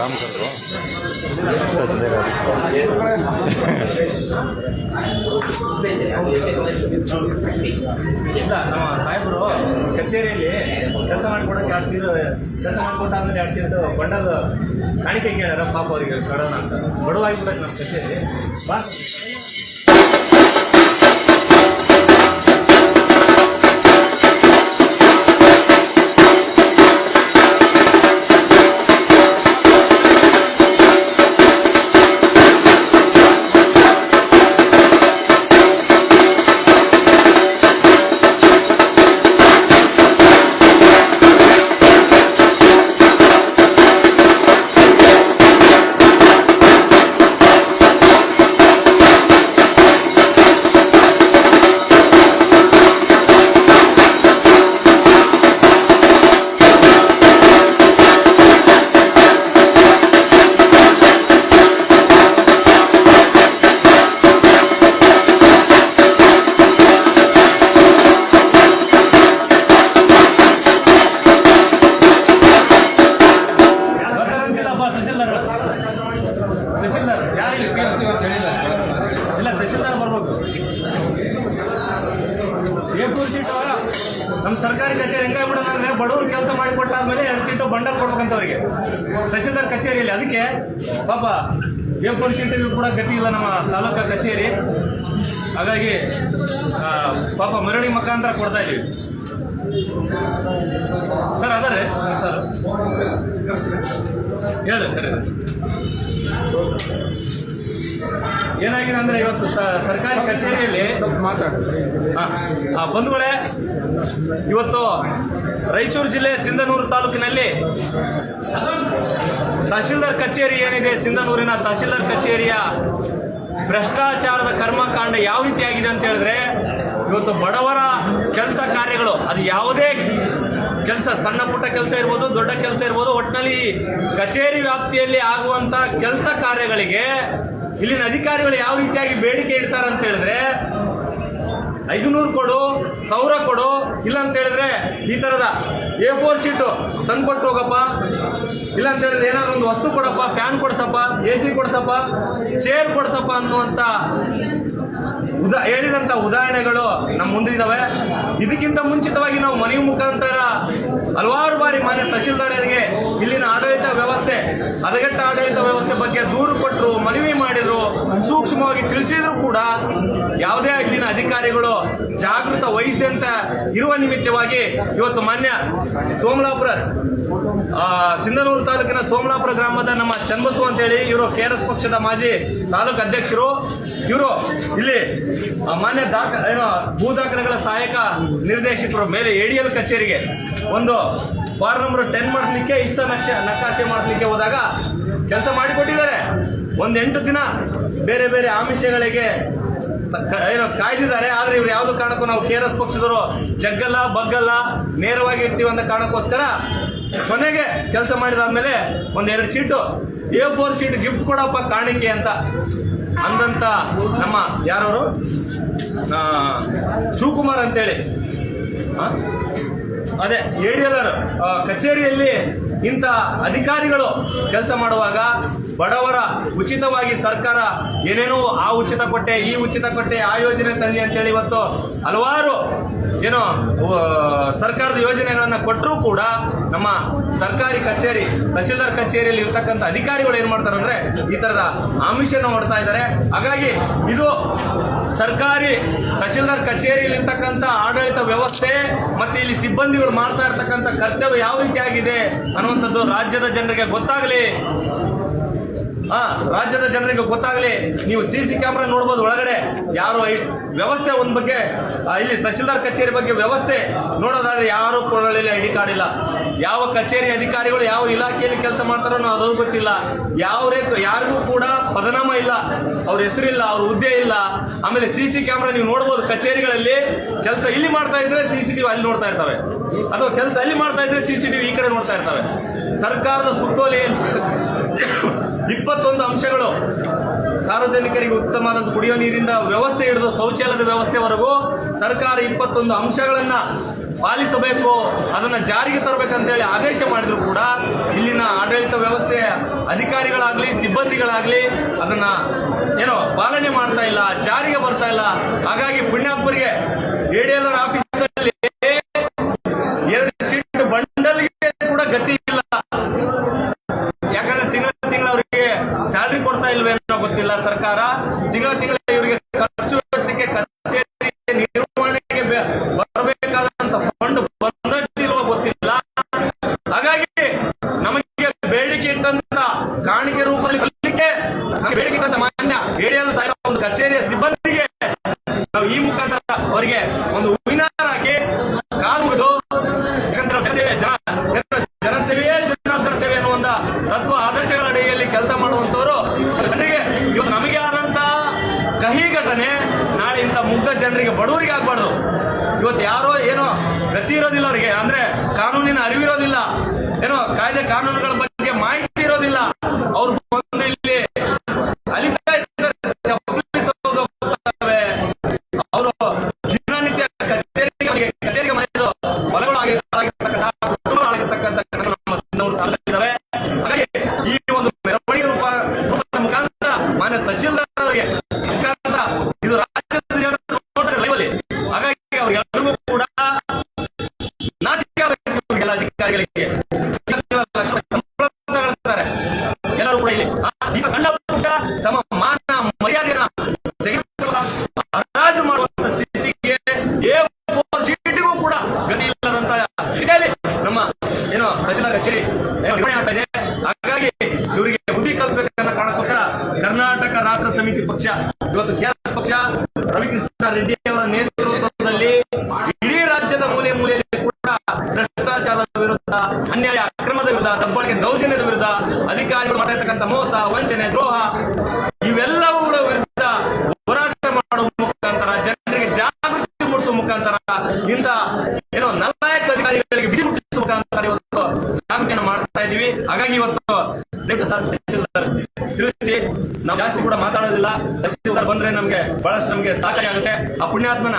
काम कर दो अच्छा चलेगा ಇಲ್ಲ ನಮ್ಮ ಸಾಹೇಬರು ಕಚೇರಿಯಲ್ಲಿ ಕೆಲಸ ಮಾಡಿಕೊಡೋಕೆ ಎರಡು ಸೀರು ಕೆಲಸ ಮಾಡಿಕೊಟ್ಟಾದ್ಮೇಲೆ ಎರಡು ಸೀರು ಬಂಡಲ್ ಕಾಣಿಕೆ ಕೇಳ್ಯಾರ ಪಾಪ ಅವರಿಗೆ ಕಡೋಣ ಅಂತ ಬಡವಾಗಿಬಿಡಕ್ಕೆ ನಮ್ಮ ಕಚೇರಿ ಬಾ ನಮ್ಮ ಸರ್ಕಾರಿ ಕಚೇರಿ ಹೆಂಗಾಗ್ಬಿಡೋದು ಅಂದ್ರೆ ಬಡವರು ಕೆಲಸ ಮಾಡಿಕೊಟ್ಟಾದ್ಮೇಲೆ ಎರಡು ಸೀಟು ಬಂಡಲ್ ಕೊಡ್ಬೇಕಂತ ಅವರಿಗೆ ತಹಸೀಲ್ದಾರ್ ಕಚೇರಿಯಲ್ಲಿ, ಅದಕ್ಕೆ ಪಾಪ ಎ ಫೋರ್ ಕೂಡ ಗತಿ ಇಲ್ಲ ನಮ್ಮ ತಾಲೂಕಾ ಕಚೇರಿ. ಹಾಗಾಗಿ ಪಾಪ ಮರಳಿ ಮುಖಾಂತರ ಕೊಡ್ತಾ ಇದ್ದೀವಿ ಸರ್, ಅದಾರೆ? ಸರ್. ಹೇಳಿ, ಸರ್. ಏನಾಗಿದೆ ಅಂದ್ರೆ ಇವತ್ತು ಸರ್ಕಾರಿ ಕಚೇರಿಯಲ್ಲಿ ಬಂಧುಗಳೇ ಇವತ್ತು ರಾಯಚೂರು ಜಿಲ್ಲೆ ಸಿಂಧನೂರು ತಾಲೂಕಿನಲ್ಲಿ ತಹಶೀಲ್ದಾರ್ ಕಚೇರಿ ಏನಿದೆ ಸಿಂಧನೂರಿನ ತಹಶೀಲ್ದಾರ್ ಕಚೇರಿಯ ಭ್ರಷ್ಟಾಚಾರದ ಕರ್ಮಕಾಂಡ ಯಾವ ರೀತಿಯಾಗಿದೆ ಅಂತ ಹೇಳಿದ್ರೆ ಇವತ್ತು ಬಡವರ ಕೆಲಸ ಕಾರ್ಯಗಳು ಅದು ಯಾವುದೇ ಕೆಲಸ ಸಣ್ಣ ಪುಟ್ಟ ಕೆಲಸ ಇರ್ಬೋದು ದೊಡ್ಡ ಕೆಲಸ ಇರ್ಬೋದು ಒಟ್ಟಿನಲ್ಲಿ ಕಚೇರಿ ವ್ಯಾಪ್ತಿಯಲ್ಲಿ ಆಗುವಂತ ಕೆಲಸ ಕಾರ್ಯಗಳಿಗೆ ಇಲ್ಲಿನ ಅಧಿಕಾರಿಗಳು ಯಾವ ರೀತಿಯಾಗಿ ಬೇಡಿಕೆ ಇಡ್ತಾರೆ ಅಂತ ಹೇಳಿದ್ರೆ, ಐದುನೂರು ಕೊಡು, ಸಾವಿರ ಕೊಡು, ಇಲ್ಲ ಅಂತ ಹೇಳಿದ್ರೆ ಈ ತರದ ಎ ಫೋರ್ ಶೀಟು ತಂದ್ಕೊಟ್ಟು ಹೋಗಪ್ಪ. ಇಲ್ಲ ಅಂತ ಹೇಳಿದ್ರೆ ಏನಾದ್ರು ಒಂದು ವಸ್ತು ಕೊಡಪ್ಪ, ಫ್ಯಾನ್ ಕೊಡ್ಸಪ್ಪ, ಎ ಸಿ ಕೊಡ್ಸಪ್ಪ, ಚೇರ್ ಕೊಡ್ಸಪ್ಪ ಅನ್ನುವಂತ ಉದಾ, ಹೇಳಿದಂತ ಉದಾಹರಣೆಗಳು ನಮ್ಮ ಮುಂದಿದ್ದಾವೆ ಇದಕ್ಕಿಂತ ಮುಂಚಿತವಾಗಿ ನಾವು ಮನೆಯ ಮುಖಾಂತರ ಹಲವಾರು ಬಾರಿ ಮಾನ್ಯ ತಹಶೀಲ್ದಾರರಿಗೆ ಇಲ್ಲಿನ ಆಡಳಿತ ವ್ಯವಸ್ಥೆ, ಹದಗೆಟ್ಟ ಆಡಳಿತ ವ್ಯವಸ್ಥೆ ಬಗ್ಗೆ ದೂರು ಕೊಟ್ಟರು ಮನವಿ ಮಾಡಿದ್ರು, ಸೂಕ್ಷ್ಮವಾಗಿ ತಿಳಿಸಿದ್ರು ಕೂಡ ಯಾವುದೇ ಇಲ್ಲಿನ ಅಧಿಕಾರಿಗಳು ಜಾಗೃತ ವಹಿಸದೆ ಅಂತ ಇರುವ ನಿಮಿತ್ತವಾಗಿ ಇವತ್ತು ಮಾನ್ಯ ಸೋಮಲಾಪುರ ಸಿಂಧನೂರು ತಾಲೂಕಿನ ಸೋಮಲಾಪುರ ಗ್ರಾಮದ ನಮ್ಮ ಚನ್ನಬಸು ಅಂತೇಳಿ ಇವರು ಕೆ ಆರ್ ಪಕ್ಷದ ಮಾಜಿ ತಾಲೂಕು ಅಧ್ಯಕ್ಷರು. ಇವರು ಇಲ್ಲಿ ಮಾನ್ಯ ದಾಖ, ಏನೋ ಭೂ ದಾಖಲೆಗಳ ಸಹಾಯಕ ನಿರ್ದೇಶಕರು, ಮೇಲೆ ಎಡಿಎಲ್ ಕಚೇರಿಗೆ ಒಂದು ಫಾರ್ಮ್ ನಂಬರ್ ಟೆನ್ ಮಾಡಲಿಕ್ಕೆ ಇಷ್ಟ ನಕ್ಷ ನಕಾಸೆ ಮಾಡಲಿಕ್ಕೆ ಹೋದಾಗ ಕೆಲಸ ಮಾಡಿಕೊಟ್ಟಿದ್ದಾರೆ. ಒಂದು ಎಂಟು ದಿನ ಬೇರೆ ಬೇರೆ ಆಮಿಷಗಳಿಗೆ ಏನೋ ಕಾಯ್ದಿದ್ದಾರೆ. ಆದ್ರೆ ಇವ್ರು ಯಾವ್ದು ಕಾರಣಕ್ಕೂ ನಾವು ಕೆ ಆರ್ ಎಸ್ ಪಕ್ಷದವರು ಜಗ್ಗಲ್ಲ, ಬಗ್ಗಲ್ಲ, ನೇರವಾಗಿ ಇರ್ತೀವಿ ಅಂತ ಕಾರಣಕ್ಕೋಸ್ಕರ ಕೊನೆಗೆ ಕೆಲಸ ಮಾಡಿದಾದ್ಮೇಲೆ ಒಂದ್ ಎರಡು seat. A four seat gift ಕೊಡಪ್ಪ ಕಾಣಿಕೆ ಅಂತ ಅಂದಂತ ನಮ್ಮ ಯಾರವರು? ಶಿವಕುಮಾರ್ ಅಂತೇಳಿ. ಅದೇ ಎಲ್ ಕಚೇರಿಯಲ್ಲಿ ಇಂಥ ಅಧಿಕಾರಿಗಳು ಕೆಲಸ ಮಾಡುವಾಗ ಬಡವರ ಉಚಿತವಾಗಿ ಸರ್ಕಾರ ಏನೇನೋ ಆ ಉಚಿತ ಕೊಟ್ಟೆ, ಈ ಉಚಿತ ಕೊಟ್ಟೆ, ಆ ಯೋಜನೆ ತಂದೆ ಅಂತೇಳಿ ಇವತ್ತು ಹಲವಾರು ಏನೋ ಸರ್ಕಾರದ ಯೋಜನೆಗಳನ್ನು ಕೊಟ್ಟರೂ ಕೂಡ ನಮ್ಮ ಸರ್ಕಾರಿ ಕಚೇರಿ, ತಹಶೀಲ್ದಾರ್ ಕಚೇರಿಯಲ್ಲಿ ಇರ್ತಕ್ಕಂಥ ಅಧಿಕಾರಿಗಳು ಏನು ಮಾಡ್ತಾರೆ ಅಂದ್ರೆ ಈ ತರದ ಆಮಿಷನ ಮಾಡ್ತಾ ಇದ್ದಾರೆ. ಹಾಗಾಗಿ ಇದು ಸರ್ಕಾರಿ, ತಹಶೀಲ್ದಾರ್ ಕಚೇರಿಯಲ್ಲಿ ಇರ್ತಕ್ಕಂಥ ಆಡಳಿತ ವ್ಯವಸ್ಥೆ ಮತ್ತೆ ಇಲ್ಲಿ ಸಿಬ್ಬಂದಿಗಳು ಮಾಡ್ತಾ ಇರ್ತಕ್ಕಂಥ ಕರ್ತವ್ಯ ಯಾವ ರೀತಿ ಆಗಿದೆ ಅನ್ನುವಂಥದ್ದು ರಾಜ್ಯದ ಜನರಿಗೆ ಗೊತ್ತಾಗಲಿ. ಹಾ ರಾಜ್ಯದ ಜನರಿಗೆ ಗೊತ್ತಾಗಲಿ, ನೀವು ಸಿ ಸಿ ಕ್ಯಾಮ್ರಾ ನೋಡ್ಬೋದು ಒಳಗಡೆ. ಯಾರು ವ್ಯವಸ್ಥೆ ಒಂದ್ ಬಗ್ಗೆ ಇಲ್ಲಿ ತಹಶೀಲ್ದಾರ್ ಕಚೇರಿ ಬಗ್ಗೆ ವ್ಯವಸ್ಥೆ ನೋಡೋದಾದ್ರೆ ಯಾರು ಕೊರಳಲ್ಲಿ ಐಡಿ ಕಾರ್ಡ್ ಇಲ್ಲ. ಯಾವ ಕಚೇರಿ ಅಧಿಕಾರಿಗಳು ಯಾವ ಇಲಾಖೆಯಲ್ಲಿ ಕೆಲಸ ಮಾಡ್ತಾರೋ ಅದು ಗೊತ್ತಿಲ್ಲ. ಯಾವ ರೇಟ್ ಯಾರಿಗೂ ಕೂಡ ಪದನಾಮ ಇಲ್ಲ. ಅವ್ರ ಹೆಸರಿಲ್ಲ ಅವ್ರ ಹುದ್ದೆ ಇಲ್ಲ. ಆಮೇಲೆ ಸಿ ಸಿ ಕ್ಯಾಮ್ರಾ ನೀವು ನೋಡ್ಬೋದು ಕಚೇರಿಗಳಲ್ಲಿ ಕೆಲಸ ಇಲ್ಲಿ ಮಾಡ್ತಾ ಇದ್ರೆ ಸಿ ಸಿ ಟಿವಿ ಅಲ್ಲಿ ನೋಡ್ತಾ ಇರ್ತವೆ. ಅಥವಾ ಕೆಲಸ ಅಲ್ಲಿ ಮಾಡ್ತಾ ಇದ್ರೆ ಸಿ ಸಿ ಟಿವಿ ಈ ಕಡೆ ನೋಡ್ತಾ ಇರ್ತವೆ. ಸರ್ಕಾರದ ಸುತ್ತೋಲೆಯಲ್ಲಿ ಇಪ್ಪತ್ತೊಂದು ಅಂಶಗಳು. ಸಾರ್ವಜನಿಕರಿಗೆ ಉತ್ತಮವಾದ ಕುಡಿಯುವ ನೀರಿನ ವ್ಯವಸ್ಥೆ ಹಿಡಿದು ಶೌಚಾಲಯದ ವ್ಯವಸ್ಥೆವರೆಗೂ ಸರ್ಕಾರ ಇಪ್ಪತ್ತೊಂದು ಅಂಶಗಳನ್ನು ಪಾಲಿಸಬೇಕು, ಅದನ್ನು ಜಾರಿಗೆ ತರಬೇಕಂತೇಳಿ ಆದೇಶ ಮಾಡಿದರೂ ಕೂಡ ಇಲ್ಲಿನ ಆಡಳಿತ ವ್ಯವಸ್ಥೆ ಅಧಿಕಾರಿಗಳಾಗಲಿ, ಸಿಬ್ಬಂದಿಗಳಾಗಲಿ ಅದನ್ನು ಏನೋ ಪಾಲನೆ ಮಾಡ್ತಾ ಇಲ್ಲ, ಜಾರಿಗೆ ಬರ್ತಾ ಇಲ್ಲ. ಹಾಗಾಗಿ ಪುಣ್ಯಾತ್ಮರಿಗೆ ಎಡಿಎಲ್ಆರ್ ಡಿ ಎರಡು ಕಚೇರಿಯ ಸಿಬ್ಬಂದಿಗೆ ನಾವು ಈ ಮುಖಾಂತರ ಅವರಿಗೆ ಒಂದು ಹೂವಿನ ಹಾಕಿ ಯಾಕಂದ್ರೆ ಜನಸೇವೆ ಜನ ಜನಸೇವೆಯೇ ಜನಾಂತರ ಸೇವೆ ಅನ್ನುವಂತ ತತ್ವ ಆದರ್ಶಗಳ ಅಡಿಯಲ್ಲಿ ಕೆಲಸ ಮಾಡುವಂತವರು. ಜನರಿಗೆ ಇವತ್ತು ನಮಗೆ ಆದಂತ ಕಹಿ ಘಟನೆ ನಾಳೆ ಇಂತ ಮುಗ್ಧ ಜನರಿಗೆ ಬಡವರಿಗೆ ಆಗ್ಬಾರ್ದು. ಇವತ್ತು ಯಾರೋ ಏನೋ ಗತಿ ಇರೋದಿಲ್ಲ ಅವರಿಗೆ. ಅಂದ್ರೆ ಕಾನೂನಿನ ಅರಿವಿರೋದಿಲ್ಲ. ಏನೋ ಕಾಯ್ದೆ ಕಾನೂನುಗಳ ಬಗ್ಗೆ ಇದು ಹಾಗಾಗಿ ಕೂಡ ನಾಚಿಕೆ ಅಧಿಕಾರಿಗಳಿಗೆ. ಎಲ್ಲರೂ ಕೂಡ ಇಲ್ಲಿ. ಈಗ ಸಣ್ಣ ತಮ್ಮ ಮಾನ ಮರ್ಯಾದೆನ ತೆಗೆದುಕೊಳ್ಳುವ ಹರಾಜು ಮಾಡುವಂತ ಸ್ಥಿತಿಗೆ ಫೋರ್ ಕೂಡ ಗತಿ ನಮ್ಮ ಏನೋ ರಚನಾ ಕಚೇರಿ ಏನೋ ನಿರ್ವಹಣೆ ಆಗ್ತಾ ಇದೆ ಹಾಗಾಗಿ ಇವರಿಗೆ ಬುದ್ಧಿ ಕಲಿಸಬೇಕನ್ನ ಕಾರಣಕ್ಕೋಸ್ಕರ ಕರ್ನಾಟಕ ರಾಷ್ಟ್ರ ಸಮಿತಿ ಪಕ್ಷ ಇವತ್ತು ಕೆಆರ್ಎಸ್ ಪಕ್ಷ ರವಿಕೃಷ್ಣ ರೆಡ್ಡಿ ಅವರ ನೇತೃತ್ವದಲ್ಲಿ ಇಡೀ ರಾಜ್ಯದ ಮೂಲೆ ಮೂಲೆಯಲ್ಲಿ ಕೂಡ ಭ್ರಷ್ಟಾಚಾರದ ವಿರುದ್ಧ ಅನ್ಯಾಯ ಅಕ್ರಮದ ವಿರುದ್ಧ ದಬ್ಬಾಳಿಕೆ ದೌರ್ಜನ್ಯದ ವಿರುದ್ಧ ಅಧಿಕಾರಿಗಳು ಮಾಡಿರ್ತಕ್ಕಂಥ ಮೋಸ ವಂಚನೆ ದ್ರೋಹ ಇವೆಲ್ಲವುಗಳ ವಿರುದ್ಧ ಹೋರಾಟ ಮಾಡುವ ಮುಖಾಂತರ ಜನರಿಗೆ ಜಾಗೃತಿ ಮೂಡಿಸುವ ಮುಖಾಂತರ ಇಂಥ ಏನೋ ನಾಲ್ಕು ಅಧಿಕಾರಿಗಳಿಗೆ ಬಿಸಿ ಮುಟ್ಟಿಸುವ ಮುಖಾಂತರ ಇವತ್ತು ಜಾಗೃತಿಯನ್ನು ಮಾಡ್ತಾ ಇದೀವಿ ಹಾಗಾಗಿ ಇವತ್ತು ದಯವಿಟ್ಟು ಸರ್ ತಹಶೀಲ್ದಾರ್ ತಿಳಿಸಿ ನಾವು ಜಾಸ್ತಿ ಕೂಡ ಮಾತಾಡೋದಿಲ್ಲ ತಹಶೀಲ್ದಾರ್ ಬಂದ್ರೆ ನಮ್ಗೆ ಬಹಳಷ್ಟು ನಮಗೆ ಸಹಕಾರಿ ಆಗುತ್ತೆ ಆ ಪುಣ್ಯಾತ್ಮನ